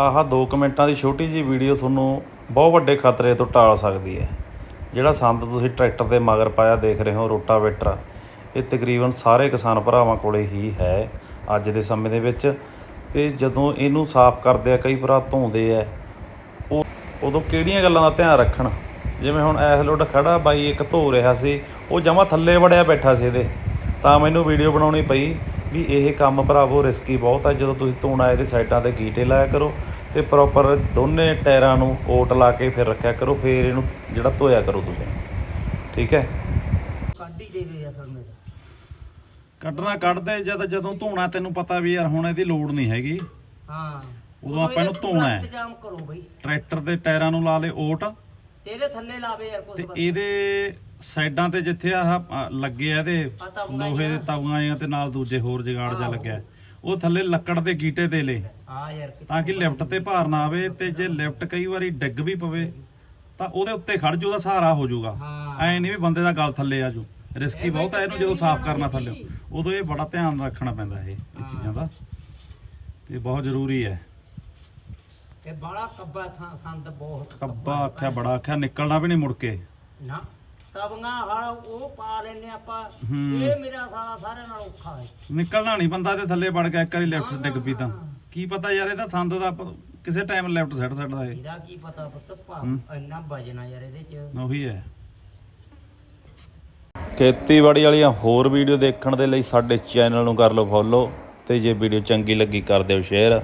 ਆਹ 2 ਮਿੰਟਾਂ ਦੀ ਛੋਟੀ ਜੀ ਵੀਡੀਓ ਤੁਹਾਨੂੰ ਬਹੁਤ ਵੱਡੇ ਖਤਰੇ ਤੋਂ ਟਾਲ ਸਕਦੀ ਹੈ। ਜਿਹੜਾ ਸੰਦ ਤੁਸੀਂ ਟਰੈਕਟਰ ਦੇ ਮਗਰ ਪਾਇਆ ਦੇਖ ਰਹੇ ਹੋ, ਰੋਟਾਵੇਟਰ, ਇਹ ਤਕਰੀਬਨ ਸਾਰੇ ਕਿਸਾਨ ਭਰਾਵਾਂ ਕੋਲੇ ਹੀ ਹੈ ਅੱਜ ਦੇ ਸਮੇਂ ਦੇ ਵਿੱਚ। ਤੇ ਜਦੋਂ ਇਹਨੂੰ ਸਾਫ਼ ਕਰਦੇ ਆ, ਕਈ ਭਰਾ ਧੋਂਦੇ ਆ, ਉਹ ਉਦੋਂ ਕਿਹੜੀਆਂ ਗੱਲਾਂ ਦਾ ਧਿਆਨ ਰੱਖਣ? ਜਿਵੇਂ ਹੁਣ ਐਸ ਲੋਡ ਖੜਾ, ਬਾਈ ਇੱਕ ਧੋ ਰਿਹਾ ਸੀ, ਉਹ ਜਮਾ ਥੱਲੇ ਵੜਿਆ ਬੈਠਾ ਸੀ ਇਹਦੇ। ਤਾਂ ਮੈਨੂੰ ਵੀਡੀਓ ਬਣਾਉਣੀ ਪਈ ਵੀ ਇਹ ਕੰਮ ਭਰਾਵੋ ਰਿਸਕੀ ਬਹੁਤ ਹੈ ਜਦੋਂ ਤੁਸੀਂ ਧੋਣਾ ਇਹਦੇ ਸਾਈਡਾਂ ਤੇ ਗੀਟੇ ਲਾਇਆ ਕਰੋ ਤੇ ਪ੍ਰੋਪਰ ਦੋਨੇ ਟਾਇਰਾਂ ਨੂੰ ਓਟ ਲਾ ਕੇ ਫਿਰ ਰੱਖਿਆ ਕਰੋ ਫਿਰ ਇਹਨੂੰ ਜਿਹੜਾ ਧੋਇਆ ਕਰੋ ਤੁਸੀਂ। ਠੀਕ ਹੈ? ਕੱਢ ਹੀ ਦੇਵੇ ਆ ਫਿਰ ਮੇਰਾ। ਕੱਢਣਾ ਕੱਢਦੇ ਜਦ ਜਦੋਂ ਧੋਣਾ ਤੈਨੂੰ ਪਤਾ ਵੀ ਯਾਰ ਹੁਣ ਇਹਦੀ ਲੋੜ ਨਹੀਂ ਹੈਗੀ। ਹਾਂ। ਉਦੋਂ ਆਪਾਂ ਇਹਨੂੰ ਧੋਣਾ ਹੈ। ਇੰਤਜ਼ਾਮ ਕਰੋ ਬਈ। ਟਰੈਕਟਰ ਦੇ ਟਾਇਰਾਂ ਨੂੰ ਲਾ ਲੇ ਓਟ। ਤੇ ਇਹਦੇ ਥੱਲੇ ਲਾਵੇ ਯਾਰ ਤੇ ਕੁਝ ਇਹਦੇ ਸਾਈਡਾਂ ਤੇ ਜਿੱਥੇ ਅ, ਲੱਗੇ ਆ ਤਵੀਆਂ ਲੋਹੇ ਦੇ ਤਵੀਆਂ ਆ ਤੇ ਨਾਲ ਦੂਜੇ ਹੋਰ ਜਗਾੜ ਜਾ ਲੱਗਿਆ। ਉਹ ਥੱਲੇ ਲੱਕੜ ਦੇ ਗੀਟੇ ਦੇ ਲੇ। ਹਾਂ ਯਾਰ ਕਿ- ਤਾਂ ਕਿ ਲਿਫਟ ਤੇ ਭਾਰ ਨਾ ਆਵੇ ਤੇ ਜੇ ਲਿਫਟ ਕਈ ਵਾਰੀ ਡਿੱਗ ਵੀ ਪਵੇ ਤਾਂ ਉਹਦੇ ਉੱਤੇ ਖੜ ਜੂ ਉਹਦਾ ਸਹਾਰਾ ਹੋ ਜਾਊਗਾ ਐ ਨਹੀਂ ਵੀ ਬੰਦੇ ਦਾ ਗਲ ਥੱਲੇ ਆ ਜੂ। ਰਿਸਕੀ ਬਹੁਤ ਹੈ ਇਹਨੂੰ ਜਦੋਂ ਸਾਫ਼ ਕਰਨਾ ਥੱਲੇ। ਉਦੋਂ ਇਹ ਬੜਾ ਧਿਆਨ ਰੱਖਣਾ ਪੈਂਦਾ ਇਹ ਇਹ ਚੀਜ਼ਾਂ ਦਾ। ਤੇ ਬਹੁਤ ਜ਼ਰੂਰੀ ਹੈ। ਇਹ ਬੜਾ ਕੱਬਾ ਸੰਦ ਬਹੁਤ ਕੱਬਾ। ਆਖਿਆ ਬੜਾ ਆਖਿਆ ਨਿਕਲਣਾ ਵੀ ਨਹੀਂ ਮੁੜ ਕੇ। ਨਾ। ਤਵੀਆਂ ਹਲ ਉਹ ਪਾ ਲੈਨੇ ਆਪਾਂ। ਹੂੰ। ਇਹ ਮੇਰਾ ਸਾਲਾ ਸਾਰਿਆਂ ਨਾਲ ਔਖਾ ਹੈ। ਨਿਕਲਣਾ ਨਹੀਂ ਬੰਦਾ ਤੇ ਥੱਲੇ ਵੜ ਗਿਆ ਇੱਕ ਵਾਰੀ ਲੈਫਟ ਡਿੱਗ ਪਈ ਤਾਂ। ਕੀ ਪਤਾ ਯਾਰ ਇਹਦਾ ਸੰਦ ਦਾ ਪ- ਕਿਸੇ ਟਾਈਮ ਲੈਫਟ ਸੈੱਟ ਸਕਦਾ ਇਹ। ਇਹਦਾ ਕੀ ਪਤਾ ਪੁੱਤ ਭਾ ਹੂੰ। ਇੰਨਾ ਵਜਣਾ ਯਾਰ ਇਹਦੇ ਚ। ਉਹੀ ਹੈ। ਖੇਤੀਬਾੜੀ ਵਾਲੀਆਂ ਹੋਰ ਵੀਡੀਓ ਦੇਖਣ ਦੇ ਲਈ ਸਾਡੇ ਚੈਨਲ ਨੂੰ ਕਰ ਲਓ ਫੋਲੋ ਤੇ ਜੇ ਵੀਡੀਓ ਚੰਗੀ ਲੱਗੀ ਕਰ ਦਿਓ ਸ਼ੇਅਰ